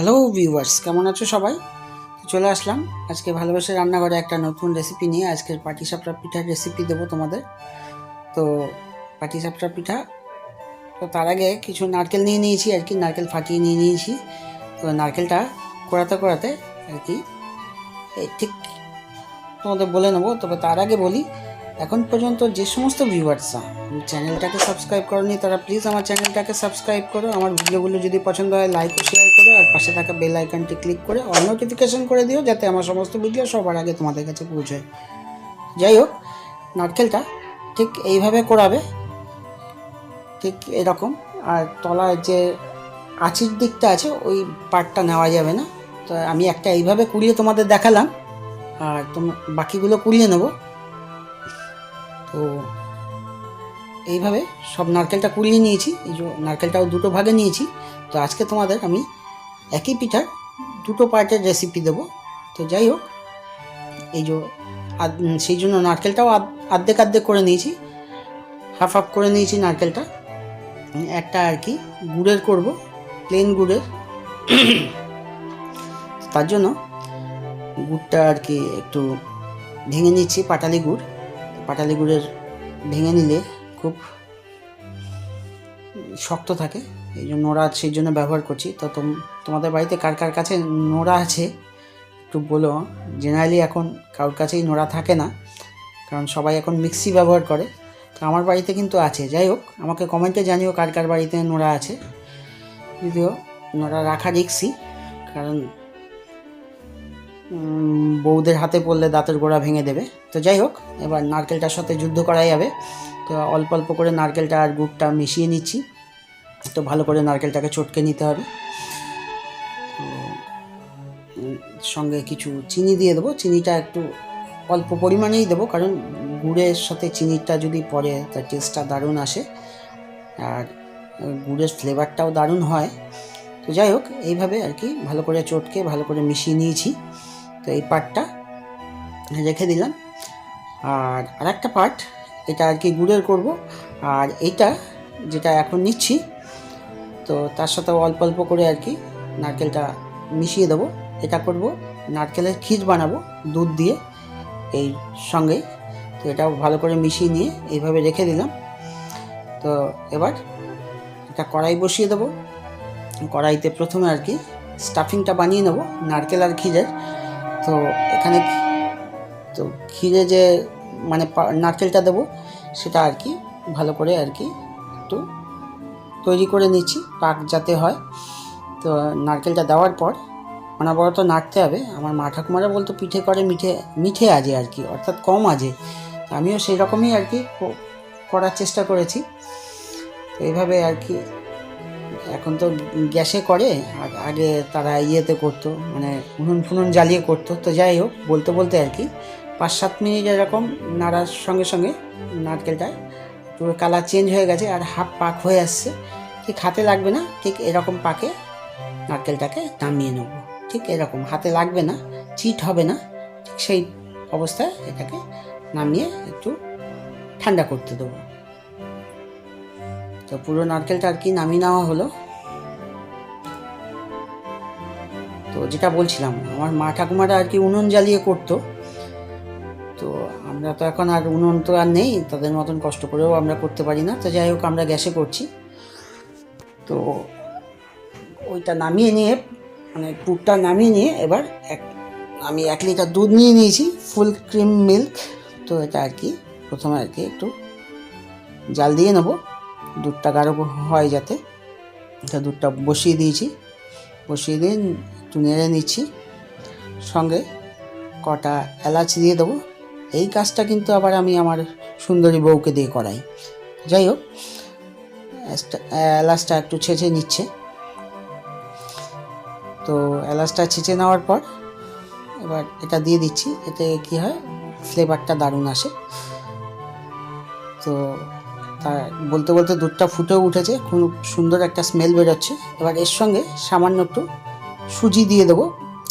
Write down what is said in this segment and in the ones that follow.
Hello viewers কেমন আছো সবাই? চলে আসলাম। আজকে ভালোবাসে রান্নাঘরে একটা নতুন রেসিপি নিয়ে আজকের পাটিসাপটা পিঠার রেসিপি দেবো তোমাদের। তো পাটিসাপটা পিঠা, তো তার আগে কিছু নারকেল নিয়ে নিয়েছি আর কি, নারকেল ফাটিয়ে নিয়ে নিয়েছি। তো নারকেলটা করাতে করাতে আর কি ঠিক তোমাদের বলে নেব, তবে তার আগে বলি এখন পর্যন্ত যে সমস্ত ভিউয়ার্সরা চ্যানেলটাকে সাবস্ক্রাইব করনি, তারা প্লিজ আমার চ্যানেলটাকে সাবস্ক্রাইব করো। আমার ভিডিওগুলো যদি পছন্দ হয় লাইক ও শেয়ার করো, আর পাশে থাকা বেল আইকনটি ক্লিক করে অল নোটিফিকেশন করে দিও, যাতে আমার সমস্ত ভিডিও সবার আগে তোমাদের কাছে পৌঁছায়। যাই হোক নারকেলটা ঠিক এইভাবে করাবে, ঠিক এরকম। আর তলার যে আঁচির দিকটা আছে, ওই পার্টটা নেওয়া যাবে না। তো আমি একটা এইভাবে কুড়িয়ে তোমাদের দেখালাম, আর তোমার বাকিগুলো কুড়িয়ে নেব। তো এইভাবে সব নারকেলটা কুড়িয়ে নিয়েছি, এই যে নারকেলটাও দুটো ভাগে নিয়েছি। তো আজকে তোমাদের আমি একই পিঠার দুটো পার্টের রেসিপি দেবো। তো যাই হোক, এই যে সেই জন্য নারকেলটাও আর্ধেক আর্ধেক করে নিয়েছি হাফ হাফ করে নিয়েছি নারকেলটা। একটা আর কি গুড়ের করব প্লেন গুড়ের। তার জন্য গুড়টা আর কি একটু ভেঙে নিচ্ছি, পাটালি গুড়। পাটালি গুড়ের ভেঙে নিলে খুব শক্ত থাকে। এই জন্য নোড়া সেই জন্য ব্যবহার করছি। তো তোম- তোমাদের বাড়িতে কার কার কাছে নোড়া আছে একটু বলো? জেনারেলি এখন কারোর কাছেই নোড়া থাকে না, কারণ সবাই এখন মিক্সি ব্যবহার করে। তো আমার বাড়িতে কিন্তু আছে। যাই হোক, আমাকে কমেন্টে জানিও কার কার বাড়িতে নোড়া আছে। যদিও নোড়া রাখা রিক্সি, কারণ বউদের হাতে পড়লে দাঁতের গোড়া ভেঙে দেবে। তো যাই হোক, এবার নারকেলটার সাথে যুদ্ধ করা যাবে। তো অল্প অল্প করে নারকেলটা আর গুড়টা মিশিয়ে নিচ্ছি। তো ভালো করে নারকেলটাকে চটকে নিতে হবে। সঙ্গে কিছু চিনি দিয়ে দেবো। চিনিটা একটু অল্প পরিমাণেই দেবো, কারণ গুড়ের সাথে চিনিটা যদি পরে তার টেস্টটা দারুণ আসে। আর গুড়ের ফ্লেভারটাও দারুণ হয়। তো যাই হোক, এইভাবে আর কি ভালো করে চটকে, ভালো করে মিশিয়ে নিয়েছি। তো এই পার্টটা রেখে দিলাম। আর আরেকটা পার্ট এটা আর কি গুড়ের করব। আর এইটা যেটা এখন নিচ্ছি, তো তার সাথে অল্প অল্প করে আর কি নারকেলটা মিশিয়ে দেবো। এটা করব, নারকেলের ক্ষীর বানাবো দুধ দিয়ে এই সঙ্গেই তো এটাও ভালো করে মিশিয়ে নিয়ে এইভাবে রেখে দিলাম। তো এবার এটা কড়াই বসিয়ে দেবো। কড়াইতে প্রথমে আর কি স্টাফিংটা বানিয়ে নেব, নারকেল আর ক্ষীরের। তো এখানে তো ক্ষীরে যে মানে নারকেলটা দেবো, সেটা আর কি, ভালো করে আর কি একটু তৈরি করে নিচ্ছি, পাক যাতে হয়। তো নারকেলটা দেওয়ার পর অনবরত নাড়তে হবে। আমার মা ঠাকুমারা বলতো, পিঠে করে মিঠে মিঠে আজে আর কি, অর্থাৎ কম আজে। আমিও সেই রকমই আর কি করার চেষ্টা করেছি। তো এইভাবে আর কি এখন তো গ্যাসে করে, আগে তারা ইয়েতে করতো মানে উনুন ফুনুন জ্বালিয়ে করতো, তো যাই হোক, বলতে বলতে আর কি পাঁচ সাত মিনিট এরকম নাড়ার সঙ্গে সঙ্গে নারকেলটা পুরো কালার চেঞ্জ হয়ে গেছে আর হাফ পাক হয়ে আসছে। ঠিক হাতে লাগবে না, ঠিক এরকম পাকে নারকেলটাকে নামিয়ে নেব। ঠিক এরকম, হাতে লাগবে না, চিট হবে না, ঠিক সেই অবস্থায় এটাকে নামিয়ে একটু ঠান্ডা করতে দেবো। তো পুরো নারকেলটা আর কি নামিয়ে নেওয়া হলো। তো যেটা বলছিলাম, আমার মা ঠাকুমারা আর কি উনুন জ্বালিয়ে করতো। তো আমরা তো এখন আর উনুন তো আর নেই, তাদের মতন কষ্ট করেও আমরা করতে পারি না। তো যাই হোক, আমরা গ্যাসে করছি। তো ওইটা নামিয়ে নিয়ে মানে পুরটা নামিয়ে নিয়ে এবার এক, আমি এক লিটার দুধ নিয়ে নিয়েছি, ফুল ক্রিম মিল্ক। তো এটা আর কি, প্রথমে আর কি একটু জাল দিয়ে নেব। দুধটা গাঢ় হয় যাতে। এটা দুধটা বসিয়ে দিয়েছি। বসিয়ে দিয়ে একটু নেড়ে নিচ্ছি। সঙ্গে কটা এলাচ দিয়ে দেবো। এই কাজটা কিন্তু আবার আমি আমার সুন্দরী বউকে দিয়ে করাই। যাই হোক এলাচটা একটু ছেঁচে নিচ্ছে। তো এলাচটা ছেঁচে নেওয়ার পর এবার এটা দিয়ে দিচ্ছি। এতে কি হয় ফ্লেভারটা দারুণ আসে। তো তা বলতে বলতে দুধটা ফুটেও উঠেছে, খুব সুন্দর একটা স্মেল বেরোচ্ছে। এবার এর সঙ্গে সামান্য একটু সুজি দিয়ে দেবো।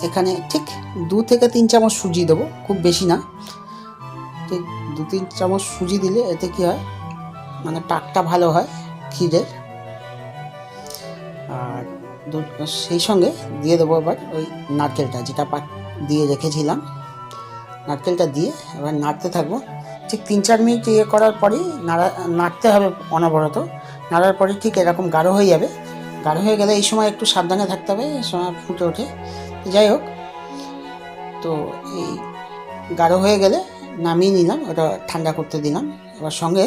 এখানে ঠিক দু থেকে তিন চামচ সুজি দেবো, খুব বেশি না। ঠিক দু তিন চামচ সুজি দিলে এতে কি হয়? মানে পাকটা ভালো হয় ক্ষীরের। আর সেই সঙ্গে দিয়ে দেবো এবার ওই নারকেলটা, যেটা পাক দিয়ে রেখেছিলাম। নারকেলটা দিয়ে এবার নাড়তে থাকব। ঠিক তিন চার মিনিট ইয়ে করার পরেই নাড়া, নাড়তে হবে অনবরত। নাড়ার পরে ঠিক এরকম গাঢ় হয়ে যাবে। গাঢ় হয়ে গেলে এই সময় একটু সাবধানে থাকতে হবে, এই সময় ফুটে ওঠে। যাই হোক, তো এই গাঢ় হয়ে গেলে নামিয়ে নিলাম, ওটা ঠান্ডা করতে দিলাম। এবার সঙ্গে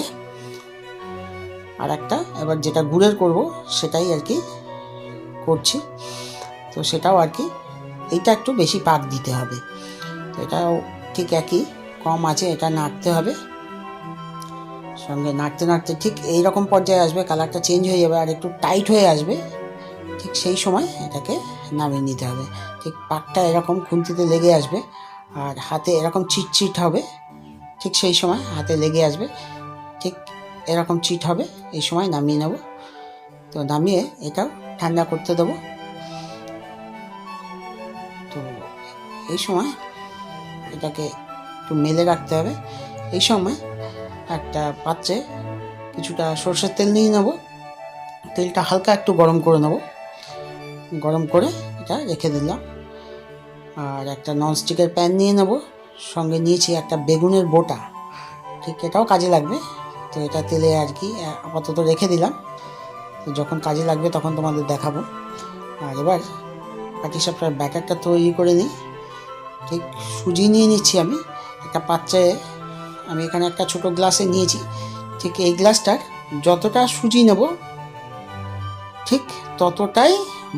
আর একটা, এবার যেটা গুড়ের করব সেটাই আর কি করছি। তো সেটাও আর কি, এইটা একটু বেশি পাক দিতে হবে। এটাও ঠিক একই। কম আছে, এটা নাড়তে হবে। সঙ্গে নাড়তে নাড়তে ঠিক এই রকম পর্যায়ে আসবে কালারটা চেঞ্জ হয়ে যাবে আর একটু টাইট হয়ে আসবে। ঠিক সেই সময় এটাকে নামিয়ে নিতে হবে। ঠিক পাকটা এরকম খুন্তিতে লেগে আসবে আর হাতে এরকম চিটচিট হবে। ঠিক সেই সময় হাতে লেগে আসবে। ঠিক এরকম চিট হবে, এই সময় নামিয়ে নেব। তো নামিয়ে এটাও ঠান্ডা করতে দেবো। তো এই সময় এটাকে একটু মেলে রাখতে হবে। এই সময় একটা পাত্রে কিছুটা সর্ষের তেল নিয়ে নেব। তেলটা হালকা একটু গরম করে নেব। গরম করে এটা রেখে দিলাম। আর একটা ননস্টিকের প্যান নিয়ে নেব। সঙ্গে নিয়েছি একটা বেগুনের বোটা। ঠিক এটাও কাজে লাগবে। তো এটা তেলে আর কি আপাতত রেখে দিলাম। যখন কাজে লাগবে তখন তোমাদের দেখাবো। আর এবার পাটিসাপটার ব্যাটারটা তৈরি করে নিই। ঠিক সুজি নিয়ে নিচ্ছি আমি। একটা পাত্রে আমি এখানে একটা ছোট গ্লাসে নিয়েছি। ঠিক এই গ্লাসটার যতটা সুজি নেব, ঠিক ততটাই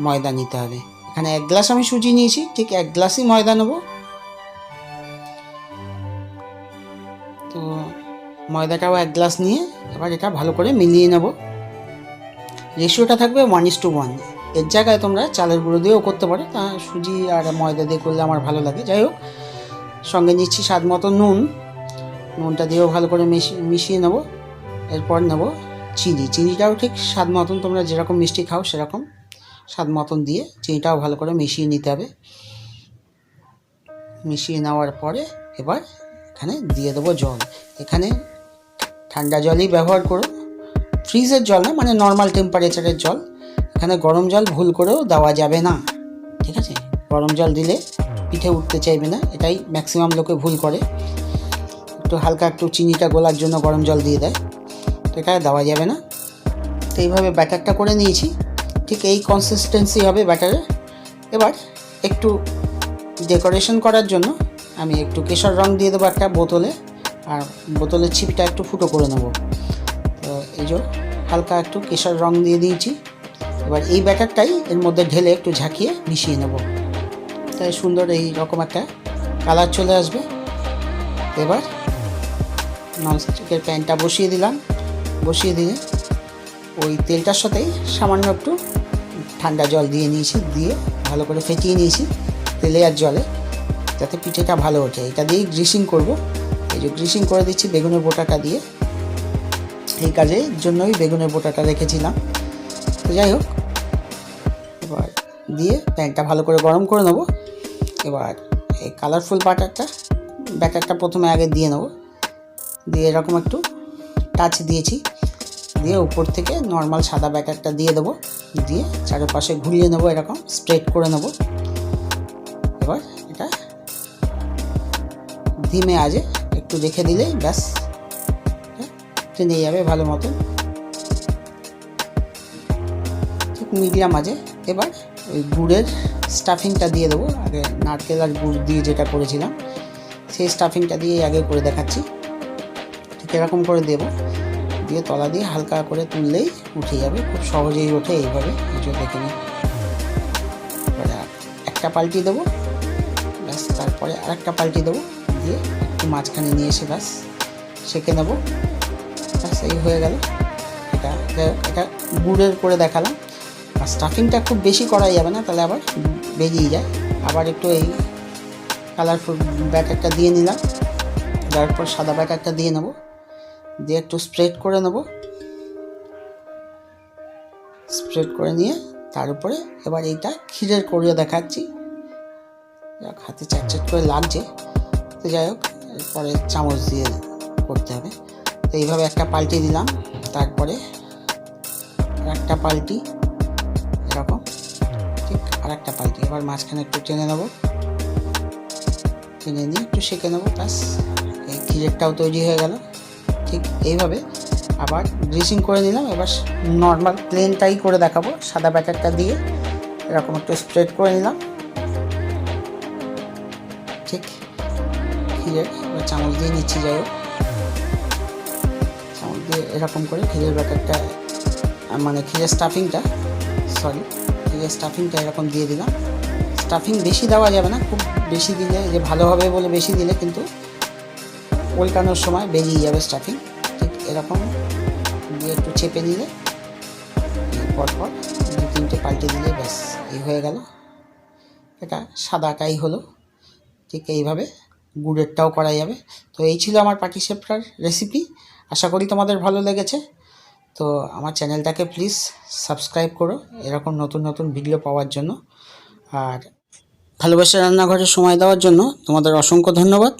ময়দা নিতে হবে। এখানে এক গ্লাস আমি সুজি নিয়েছি, ঠিক এক গ্লাসই ময়দা নেব। তো ময়দাটাও এক গ্লাস নিয়ে এবার এটা ভালো করে মিলিয়ে নেব। রেশিওটা থাকবে ওয়ান ইস টু ওয়ানের জায়গায় তোমরা চালের গুঁড়ো দিয়েও করতে পারো। তা সুজি আর ময়দা দিয়ে করলে আমার ভালো লাগে। যাই হোক সঙ্গে নিচ্ছি স্বাদ মতো নুন। নুনটা দিয়েও ভালো করে মিশিয়ে মিশিয়ে নেব। এরপর নেব চিনি। চিনিটাও ঠিক স্বাদ মতন তোমরা যেরকম মিষ্টি খাও সেরকম স্বাদ মতন দিয়ে চিনিটাও ভালো করে মিশিয়ে নিতে হবে। মিশিয়ে নেওয়ার পরে এবার এখানে দিয়ে দেবো জল। এখানে ঠান্ডা জলই ব্যবহার করো। ফ্রিজের জল না মানে নর্মাল টেম্পারেচারের জল। এখানে গরম জল ভুল করেও দেওয়া যাবে না। ঠিক আছে? গরম জল দিলে পিঠে উঠতে চাইবে না, এটাই ম্যাক্সিমাম লোকে ভুল করে। একটু হালকা একটু চিনিটা গোলার জন্য গরম জল দিয়ে দেয়, তো এটা দেওয়া যাবে না। তো এইভাবে ব্যাটারটা করে নিয়েছি, ঠিক এই কনসিস্টেন্সি হবে ব্যাটারের। এবার একটু ডেকোরেশন করার জন্য আমি একটু কেশর রং দিয়ে দেবো একটা বোতলে, আর বোতলের ছিপটা একটু ফুটো করে নেব। তো এই যে হালকা একটু কেশর রং দিয়ে দিয়েছি, এবার এই ব্যাটারটাই এর মধ্যে ঢেলে একটু ঝাঁকিয়ে মিশিয়ে নেব। তাই সুন্দর এই রকম একটা কালার চলে আসবে। এবার ননস্টিকের প্যানটা বসিয়ে দিলাম। বসিয়ে দিয়ে ওই তেলটার সাথেই সামান্য একটু ঠান্ডা জল দিয়ে নিয়েছি, দিয়ে ভালো করে ফেটিয়ে নিয়েছি তেলে আর জলে, যাতে পিঠেটা ভালো ওঠে। এটা দিয়েই গ্রিসিং করব। এই যে গ্রিসিং করে দিচ্ছি বেগুনের বোটাটা দিয়ে। এই কাজের জন্যই বেগুনের বোটাটা রেখেছিলাম। তো যাই হোক, এবার দিয়ে প্যানটা ভালো করে গরম করে নেব। এবার এই কালারফুল বাটারটা ব্যাটারটা প্রথমে আগে দিয়ে নেব। দিয়ে এরকম একটু টাচ দিয়েছি। দিয়ে উপর থেকে নর্মাল সাদা ব্যাটারটা দিয়ে দেবো। দিয়ে চারপাশে ঘুরিয়ে নেব এরকম স্প্রেড করে নেব। এবার এটা ধিমে আজে একটু রেখে দিলেই ব্যাস। টেনে যাবে ভালো মতো ঠিক মিডিয়াম আজে। এবার ওই গুড়ের স্টাফিংটা দিয়ে দেবো। আগে নারকেল আর গুড় দিয়ে যেটা করেছিলাম, সেই স্টাফিংটা দিয়ে আগে করে দেখাচ্ছি। ঠিক এরকম করে দেবো। দিয়ে তলা দিয়ে হালকা করে তুললেই উঠে যাবে। খুব সহজেই ওঠে এইভাবে। এই যে দেখে নিই একটা পাল্টি দেবো। ব্যাস, তারপরে আরেকটা পাল্টি দেবো। দিয়ে একটু মাঝখানে নিয়ে এসে ব্যাস, সেঁকে নেব। ব্যাস, এই হয়ে গেল। এটা- এটা গুড়ের করে দেখালাম। আর স্টাফিংটা খুব বেশি করা যাবে না, তাহলে আবার বেরিয়ে যায়। আবার একটু এই কালারফুল ব্যাটারটা দিয়ে নিলাম। দেওয়ার তারপর সাদা ব্যাটারটা দিয়ে নেব। দিয়ে একটু স্প্রেড করে নেব। স্প্রেড করে নিয়ে তার উপরে এবার এইটা ক্ষীরের করিয়ে দেখাচ্ছি। হাতে চার করে লাগছে। তো যাই হোক, এরপরে চামচ দিয়ে করতে হবে। তো এইভাবে একটা পাল্টি দিলাম। তারপরে একটা পাল্টি। আর একটা পাল্টি এবার মাঝখানে একটু টেনে নেব। টেনে নিয়ে একটু সেঁকে নেব। ব্যাস, এই ক্ষীরেরটাও তৈরি হয়ে গেল। ঠিক এইভাবে আবার গ্রিসিং করে নিলাম। এবার নর্মাল প্লেনটাই করে দেখাবো। সাদা ব্যাটারটা দিয়ে এরকম একটু স্প্রেড করে নিলাম। ঠিক ক্ষীরের এবার চামচ দিয়ে নিচ্ছি, যাই হোক। চামচ দিয়ে এরকম করে ক্ষীরের ব্যাটারটা মানে ক্ষীরের স্টাফিংটা সরি স্টাফিংটা এরকম দিয়ে দিলাম। স্টাফিং বেশি দেওয়া যাবে না, খুব বেশি দিলে, যে ভালো হবে বলে বেশি দিলে কিন্তু উল্টানোর সময় বেরিয়ে যাবে স্টাফিং ঠিক এরকম দিয়ে একটু চেপে নিলে পরপর দু তিনটে পাল্টে দিলে ব্যাস, এই হয়ে গেল। এটা সাদাটাই হলো। ঠিক এইভাবে গুড়েরটাও করা যাবে। তো এই ছিল আমার পাটি সেপ্টার রেসিপি আশা করি তোমাদের ভালো লেগেছে। তো আমার চ্যানেলটাকে প্লিজ সাবস্ক্রাইব করো। এরকম নতুন নতুন ভিডিও পাওয়ার জন্য। আর ভালোবাসা রান্নাঘরে সময় দেওয়ার জন্য তোমাদের অসংখ্য ধন্যবাদ।